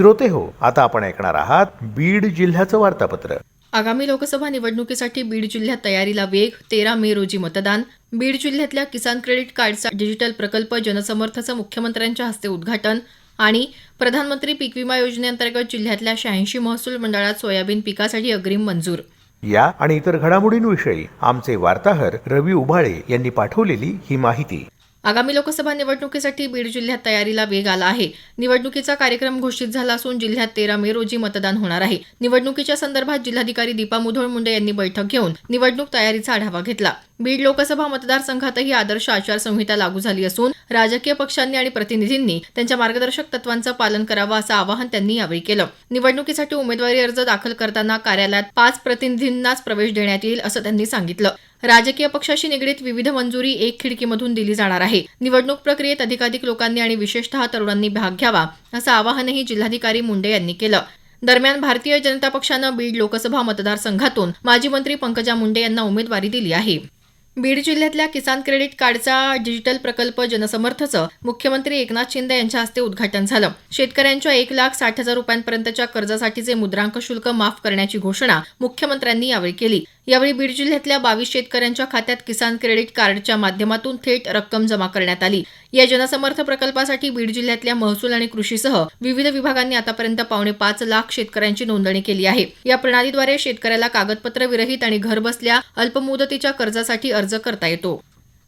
श्रोते हो. आता आपण ऐकणार आहात बीड जिल्ह्याचं वार्तापत्र. आगामी लोकसभा निवडणुकीसाठी बीड जिल्ह्यात तयारीला वेग तेरा मे रोजी मतदान. बीड जिल्ह्यातल्या किसान क्रेडिट कार्डचा डिजिटल प्रकल्प जनसमर्थचं मुख्यमंत्र्यांच्या हस्ते उद्घाटन आणि प्रधानमंत्री पीक विमा योजनेअंतर्गत जिल्ह्यातल्या शहाऐंशी महसूल मंडळात सोयाबीन पिकासाठी अग्रिम मंजूर. या आणि इतर घडामोडींविषयी आमचे वार्ताहर रवी उबाळे यांनी पाठवलेली ही माहिती. आगामी लोकसभा निवडणुकीसाठी बीड जिल्ह्यात तयारीला वेग आला आहे. निवडणुकीचा कार्यक्रम घोषित झाला असून जिल्ह्यात तेरा मे रोजी मतदान होणार आहे. निवडणुकीच्या संदर्भात जिल्हाधिकारी दीपा मुधोळ मुंडे यांनी बैठक घेऊन निवडणूक तयारीचा आढावा घेतला. बीड लोकसभा मतदारसंघातही आदर्श आचारसंहिता लागू झाली असून राजकीय पक्षांनी आणि प्रतिनिधींनी त्यांच्या मार्गदर्शक तत्वांचं पालन करावं असं आवाहन त्यांनी यावेळी केलं. निवडणुकीसाठी उमेदवारी अर्ज दाखल करताना कार्यालयात पाच प्रतिनिधींनाच प्रवेश देण्यात येईल असं त्यांनी सांगितलं. राजकीय पक्षाशी निगडीत विविध मंजुरी एक खिडकीमधून दिली जाणार आहे. निवडणूक प्रक्रियेत अधिकाधिक लोकांनी आणि विशेषतः तरुणांनी भाग घ्यावा असं आवाहनही जिल्हाधिकारी मुंडे यांनी केलं. दरम्यान भारतीय जनता पक्षानं बीड लोकसभा मतदारसंघातून माजी मंत्री पंकजा मुंडे यांना उमेदवारी दिली आहे. बीड जिल्ह्यातल्या किसान क्रेडिट कार्डचा डिजिटल प्रकल्प जनसमर्थचं मुख्यमंत्री एकनाथ शिंदे यांच्या हस्ते उद्घाटन झालं. शेतकऱ्यांच्या एक लाख साठ हजार रुपयांपर्यंतच्या कर्जासाठीचे मुद्रांक शुल्क माफ करण्याची घोषणा मुख्यमंत्र्यांनी यावेळी केली. यावेळी बीड जिल्ह्यातल्या बावीस शेतकऱ्यांच्या खात्यात किसान क्रेडिट कार्डच्या माध्यमातून थेट रक्कम जमा करण्यात आली. या जनसमर्थ प्रकल्पासाठी बीड जिल्ह्यातल्या महसूल आणि कृषीसह विविध विभागांनी आतापर्यंत पावणे पाच लाख शेतकऱ्यांची नोंदणी केली आहे. या प्रणालीद्वारे शेतकऱ्याला कागदपत्र विरहित आणि घरबसल्या अल्पमुदतीच्या कर्जासाठी अर्ज करता येतो.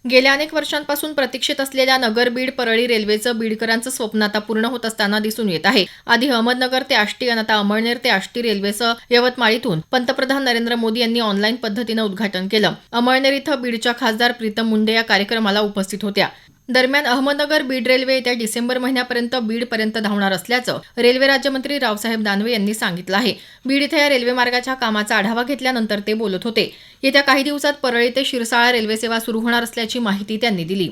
गेल्या अनेक वर्षांपासून प्रतीक्षित असलेल्या नगर बीड परळी रेल्वेचं बीडकरांचं स्वप्न आता पूर्ण होत असताना दिसून येत आहे. आधी अहमदनगर ते आष्टी आणि आता अमळनेर ते आष्टी रेल्वेचं यवतमाळीतून पंतप्रधान नरेंद्र मोदी यांनी ऑनलाईन पद्धतीनं उद्घाटन केलं. अमळनेर इथं बीडच्या खासदार प्रीतम मुंडे या कार्यक्रमाला उपस्थित होत्या. दरम्यान अहमदनगर बीड रेल्वे येत्या डिसेंबर महिन्यापर्यंत बीडपर्यंत धावणार असल्याचं रेल्वे राज्यमंत्री रावसाहेब दानवे यांनी सांगितलं आहे. बीड इथं या रेल्वे मार्गाच्या कामाचा आढावा घेतल्यानंतर ते बोलत होते. येत्या काही दिवसात परळी ते शिरसाळा रेल्वे सेवा सुरू होणार असल्याची माहिती त्यांनी दिली.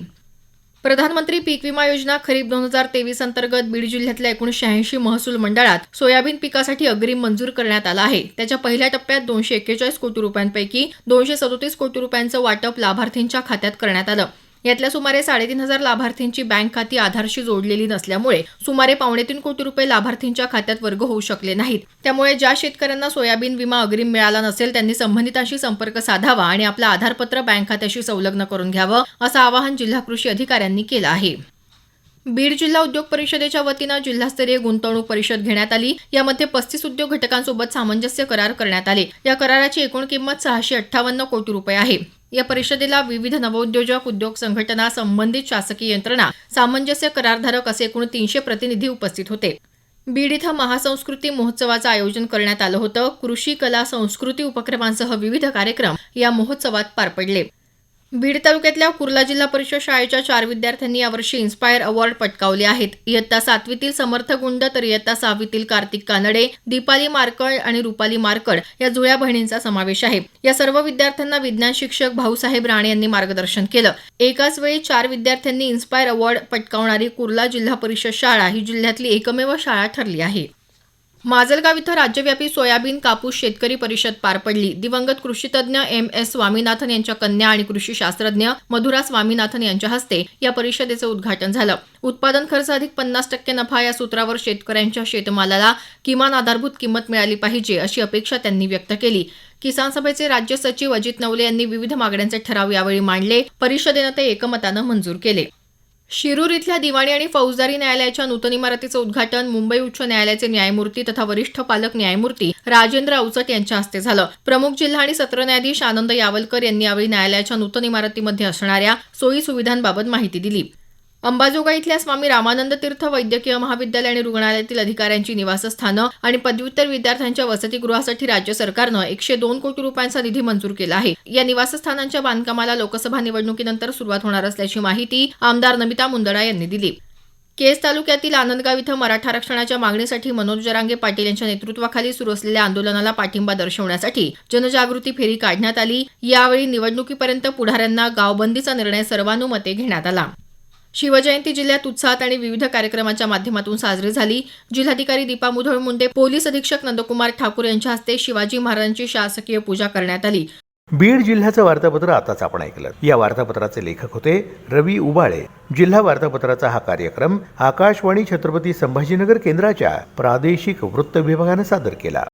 प्रधानमंत्री पीक विमा योजना खरीप दोन हजार तेवीस अंतर्गत बीड जिल्ह्यातल्या एकूण शहाऐंशी महसूल मंडळात सोयाबीन पिकासाठी अग्रिम मंजूर करण्यात आला आहे. त्याच्या पहिल्या टप्प्यात दोनशे एक्केचाळीस कोटी रुपयांपैकी दोनशे सदोतीस कोटी रुपयांचं वाटप लाभार्थींच्या खात्यात करण्यात आलं. यातल्या सुमारे साडेतीन हजार लाभार्थींची बँक खाती आधारशी जोडलेली नसल्यामुळे सुमारे पावणे तीन कोटी रुपये लाभार्थींच्या खात्यात वर्ग होऊ शकले नाहीत. त्यामुळे ज्या शेतकऱ्यांना सोयाबीन विमा अग्रिम मिळाला नसेल त्यांनी संबंधितांशी संपर्क साधावा आणि आपलं आधारपत्र बँक खात्याशी संलग्न करून घ्यावं असं आवाहन जिल्हा कृषी अधिकाऱ्यांनी केलं आहे. बीड जिल्हा उद्योग परिषदेच्या वतीनं जिल्हास्तरीय गुंतवणूक परिषद घेण्यात आली. यामध्ये पस्तीस उद्योग घटकांसोबत सामंजस्य करार करण्यात आले. या कराराची एकूण किंमत सहाशे अठ्ठावन्न कोटी रुपये आहे. या परिषदेला विविध नवोद्योजक उद्योग संघटना संबंधित शासकीय यंत्रणा सामंजस्य करारधारक असे एकूण तीनशे प्रतिनिधी उपस्थित होते. बीड इथं महासंस्कृती महोत्सवाचं आयोजन करण्यात आलं होतं. कृषी कला संस्कृती उपक्रमांसह विविध कार्यक्रम या महोत्सवात पार पडले. बीड तालुक्यातल्या कुर्ला जिल्हा परिषद शाळेच्या चार विद्यार्थ्यांनी यावर्षी इन्स्पायर अवॉर्ड पटकावले आहेत. इयत्ता सातवीतील समर्थ गुंड तर इयत्ता सहावीतील कार्तिक कानडे दीपाली मारकळ आणि रुपाली मारकड या जुळ्या बहिणींचा समावेश आहे. या सर्व विद्यार्थ्यांना विज्ञान शिक्षक भाऊसाहेब राणे यांनी मार्गदर्शन केलं. एकाच वेळी चार विद्यार्थ्यांनी इन्स्पायर अवॉर्ड पटकावणारी कुर्ला जिल्हा परिषद शाळा ही जिल्ह्यातली एकमेव शाळा ठरली आहे. माजलगाव इथं राज्यव्यापी सोयाबीन कापूस शेतकरी परिषद पार पडली. दिवंगत कृषीतज्ञ एम एस स्वामीनाथन यांच्या कन्या आणि कृषी शास्त्रज्ञ मधुरा स्वामीनाथन यांच्या हस्ते या परिषदेचं उद्घाटन झालं. उत्पादन खर्च अधिक पन्नास टक्के नफा या सूत्रावर शेतकऱ्यांच्या शेतमालाला किमान आधारभूत किंमत मिळाली पाहिजे अशी अपेक्षा त्यांनी व्यक्त केली. किसान सभेचे राज्य सचिव अजित नवले यांनी विविध मागण्यांचे ठराव यावेळी मांडले. परिषदेनं ते एकमतानं मंजूर केले. शिरूर इथल्या दिवाणी आणि फौजदारी न्यायालयाच्या नूतन इमारतीचं उद्घाटन मुंबई उच्च न्यायालयाचे न्यायमूर्ती तथा वरिष्ठ पालक न्यायमूर्ती राजेंद्र अवचट यांच्या हस्ते झालं. प्रमुख जिल्हा आणि सत्र न्यायाधीश आनंद यावलकर यांनी यावेळी न्यायालयाच्या नूतन इमारतीमध्ये असणाऱ्या सोयी सुविधांबाबत माहिती दिली. अंबाजोगाई इथल्या स्वामी रामानंद तीर्थ वैद्यकीय महाविद्यालय आणि रुग्णालयातील अधिकाऱ्यांची निवासस्थानं आणि पदव्युत्तर विद्यार्थ्यांच्या वसतिगृहासाठी राज्य सरकारनं एकशे दोन कोटी रुपयांचा निधी मंजूर केला आहे. या निवासस्थानांच्या बांधकामाला लोकसभा निवडणुकीनंतर सुरुवात होणार असल्याची माहिती आमदार नमिता मुंदडा यांनी दिली. केज तालुक्यातील आनंदगाव इथं मराठा आरक्षणाच्या मागणीसाठी मनोज जरांगे पाटील यांच्या नेतृत्वाखाली सुरू असलेल्या आंदोलनाला पाठिंबा दर्शवण्यासाठी जनजागृती फेरी काढण्यात आली. यावेळी निवडणुकीपर्यंत पुढाऱ्यांना गावबंदीचा निर्णय सर्वानुमते घेण्यात आला. शिवजयंती जिल्ह्यात उत्साहात आणि विविध कार्यक्रमांच्या माध्यमातून साजरी झाली. जिल्हाधिकारी दीपा मुधोळ मुंडे पोलीस अधीक्षक नंदकुमार ठाकूर यांच्या हस्ते शिवाजी महाराजांची शासकीय पूजा करण्यात आली. बीड जिल्ह्याचं वार्तापत्र आताच आपण ऐकलं. या वार्तापत्राचे लेखक होते रवी उबाळे. जिल्हा वार्तापत्राचा हा कार्यक्रम आकाशवाणी छत्रपती संभाजीनगर केंद्राच्या प्रादेशिक वृत्त विभागानं सादर केला.